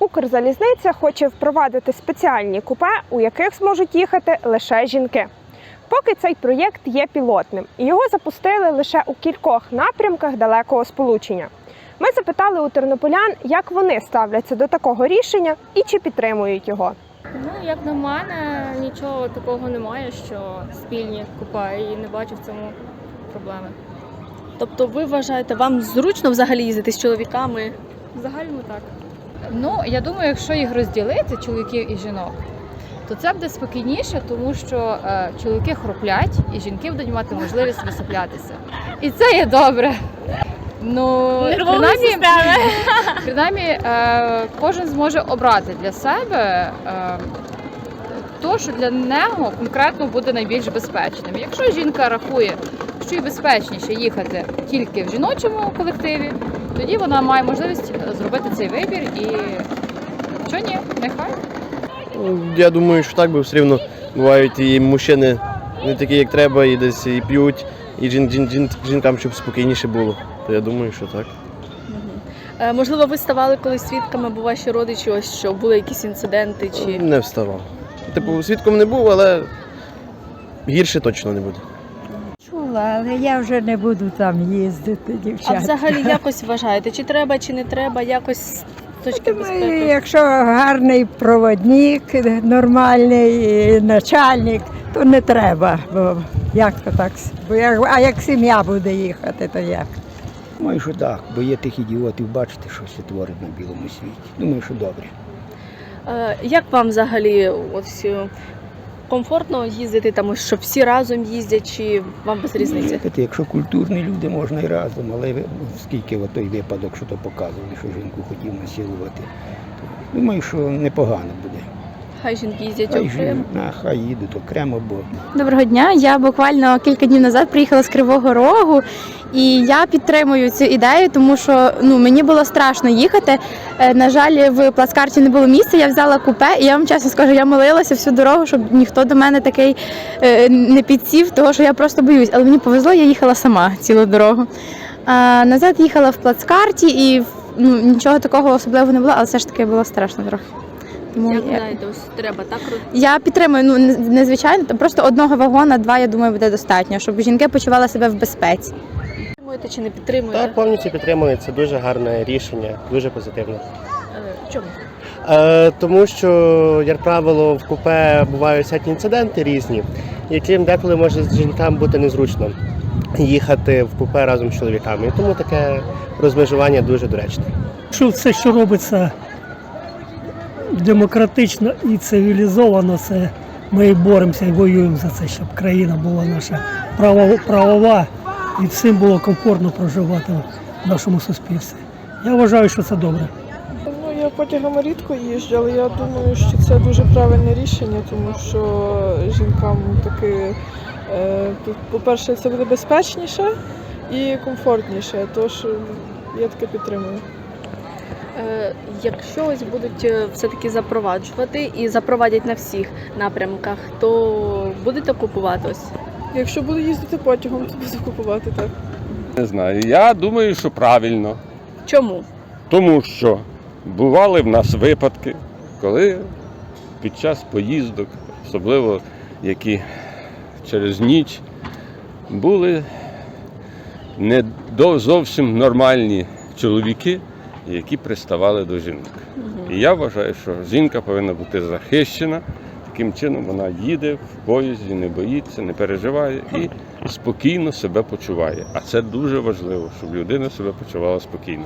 Укрзалізниця хоче впровадити спеціальні купе, у яких зможуть їхати лише жінки. Поки цей проєкт є пілотним, і його запустили лише у кількох напрямках далекого сполучення. Ми запитали у тернополян, як вони ставляться до такого рішення і чи підтримують його. Ну, як на мене, нічого такого немає, що спільні купе, і не бачу в цьому проблеми. Тобто ви вважаєте, вам зручно взагалі їздити з чоловіками? В загальному так. Ну, я думаю, якщо їх розділити, чоловіків і жінок, то це буде спокійніше, тому що е, чоловіки хроплять і жінки будуть мати можливість висиплятися. І це є добре. Ну, принаймні, принаймні е, кожен зможе обрати для себе е, то, що для нього конкретно буде найбільш безпечним. Якщо жінка рахує, що їй безпечніше їхати тільки в жіночому колективі, тоді вона має можливість зробити цей вибір і що ні, нехай. Я думаю, що так, бо все рівно бувають і мужчини не такі, як треба, і десь і п'ють, і жін, жін, жін, жінкам, щоб спокійніше було. То я думаю, що так. Е, можливо, ви ставали колись свідками, або ваші родичі, ось що були якісь інциденти чи Не вставав. Типу, свідком не був, але гірше точно не буде. Чула, але я вже не буду там їздити, дівчата. а взагалі якось вважаєте, чи треба, чи не треба, якось з точки Думаю. Якщо гарний проводник, нормальний начальник, то не треба. Бо як то так? Бо як, а як сім'я буде їхати, то як? Думаю, що так, бо є тих ідіотів, бачите, що все творить на білому світі. Думаю, що добре. Е, Як вам взагалі ось е, комфортно їздити там, ось, щоб всі разом їздять, чи вам без різниці? Знаєте, якщо культурні люди, можна і разом, але ви- скільки от той випадок, що то показували, що жінку хотів насилувати. то Думаю, що непогано буде. Хай жінки їздять Хай, окремо. жін- а, хай їдуть окремо, бо Доброго дня. Я буквально кілька днів назад приїхала з Кривого Рогу, і я підтримую цю ідею, тому що ну мені було страшно їхати. Е, На жаль, в плацкарті не було місця. Я взяла купе, і я вам чесно скажу, я молилася всю дорогу, щоб ніхто до мене такий е, не підсів, того що я просто боюсь. Але мені повезло, я їхала сама цілу дорогу. А назад їхала в плацкарті, і ну нічого такого особливого не було, але все ж таки було страшно трохи. Тому Як я- ось треба так я підтримую, ну не- незвичайно, то просто одного вагона, два, я думаю, буде достатньо, щоб жінки почували себе в безпеці. Підтримуєте чи не підтримуєте? Так, повністю підтримую. Це дуже гарне рішення, дуже позитивне. Е, Чому? Е, тому що, як правило, в купе бувають всякі інциденти різні, яким деколи може з жінкам бути незручно їхати в купе разом з чоловіками. І тому таке розмежування дуже доречне. Що все, що робиться демократично і цивілізовано, це ми боремося і воюємо за це, щоб країна була наша право- правова і всім було комфортно проживати в нашому суспільстві. Я вважаю, що це добре. Ну, я потягами рідко їжджу, але я думаю, що це дуже правильне рішення, тому що жінкам таки, е, по-перше, це буде безпечніше і комфортніше, тож я таке підтримую. Е, Якщо ось будуть е, все-таки запроваджувати і запровадять на всіх напрямках, то будете купувати ось? Якщо буду їздити потягом, то буду купувати так. Не знаю. Я думаю, що правильно. Чому? Тому що бували в нас випадки, коли під час поїздок, особливо які через ніч, були не до- зовсім нормальні чоловіки, які приставали до жінок. І я вважаю, що жінка повинна бути захищена. Таким чином вона їде в поїзді, не боїться, не переживає і спокійно себе почуває. А це дуже важливо, щоб людина себе почувала спокійно.